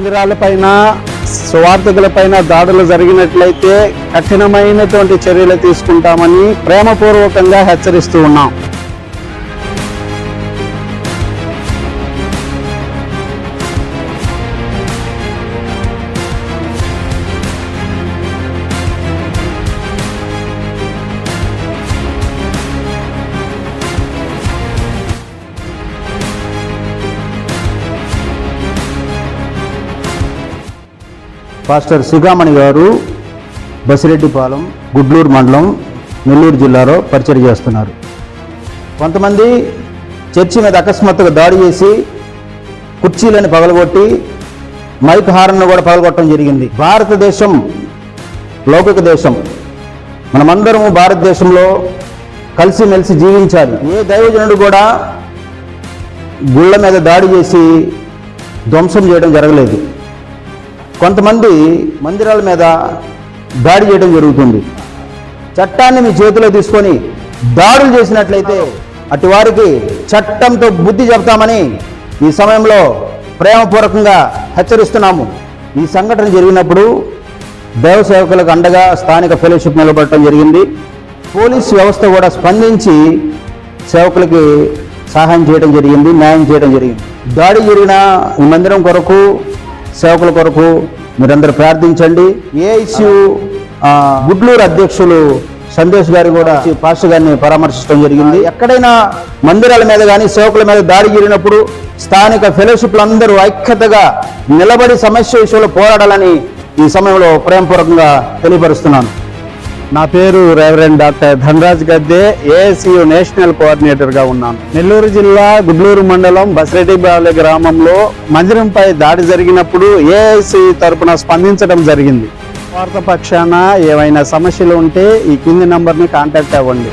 మందిరాలపైన స్వార్థకులపైన దాడులు జరిగినట్లయితే కఠినమైనటువంటి చర్యలు తీసుకుంటామని ప్రేమపూర్వకంగా హెచ్చరిస్తూ ఉన్నాం. పాస్టర్ సుగామణి గారు బసిరెడ్డిపాలెం గుడ్లూరు మండలం నెల్లూరు జిల్లాలో పరిచయం చేస్తున్నారు. కొంతమంది చర్చి మీద అకస్మాత్తుగా దాడి చేసి కుర్చీలను పగలగొట్టి మైక్ హారన్ను కూడా పగలగొట్టడం జరిగింది. భారతదేశం లౌకిక దేశం. మనమందరము భారతదేశంలో కలిసిమెలిసి జీవించాలి. ఏ దైవజనుడు కూడా గుళ్ళ మీద దాడి చేసి ధ్వంసం చేయడం జరగలేదు. కొంతమంది మందిరాల మీద దాడి చేయడం జరుగుతుంది. చట్టాన్ని మీ చేతిలో తీసుకొని దాడులు చేసినట్లయితే అటు వారికి చట్టంతో బుద్ధి చెప్తామని ఈ సమయంలో ప్రేమపూర్వకంగా హెచ్చరిస్తున్నాము. ఈ సంఘటన జరిగినప్పుడు దైవ సేవకులకు అండగా స్థానిక ఫెలోషిప్ నిలబడటం జరిగింది. పోలీస్ వ్యవస్థ కూడా స్పందించి సేవకులకి సహాయం చేయడం జరిగింది న్యాయం చేయడం జరిగింది. దాడి జరిగిన ఈ మందిరం కొరకు సేవకుల కొరకు మీరందరూ ప్రార్థించండి. ఏఐసియు గుడ్లూరు అధ్యక్షులు సందేశ్ గారు కూడా పాస్టర్ గారిని పరామర్శించడం జరిగింది. ఎక్కడైనా మందిరాల మీద కానీ సేవకుల మీద దాడి జరిగినప్పుడు స్థానిక ఫెలోషిప్లు అందరూ ఐక్యతగా నిలబడి సమస్య విషయంలో పోరాడాలని ఈ సమయంలో ప్రేమపూర్వకంగా తెలియపరుస్తున్నాను. నా పేరు reverend doctor Dhanaraj Gadde ASU national కోఆర్డినేటర్గా ఉన్నాను. నెల్లూరు జిల్లా గుడ్లూరు మండలం బసిరెడ్డిబాలె గ్రామంలో మందిరంపై దాడి జరిగినప్పుడు ఏఐసి తరపున స్పందించడం జరిగింది. వార్త పక్షాన ఏవైనా సమస్యలు ఉంటే ఈ కింది నంబర్ని కాంటాక్ట్ అవ్వండి.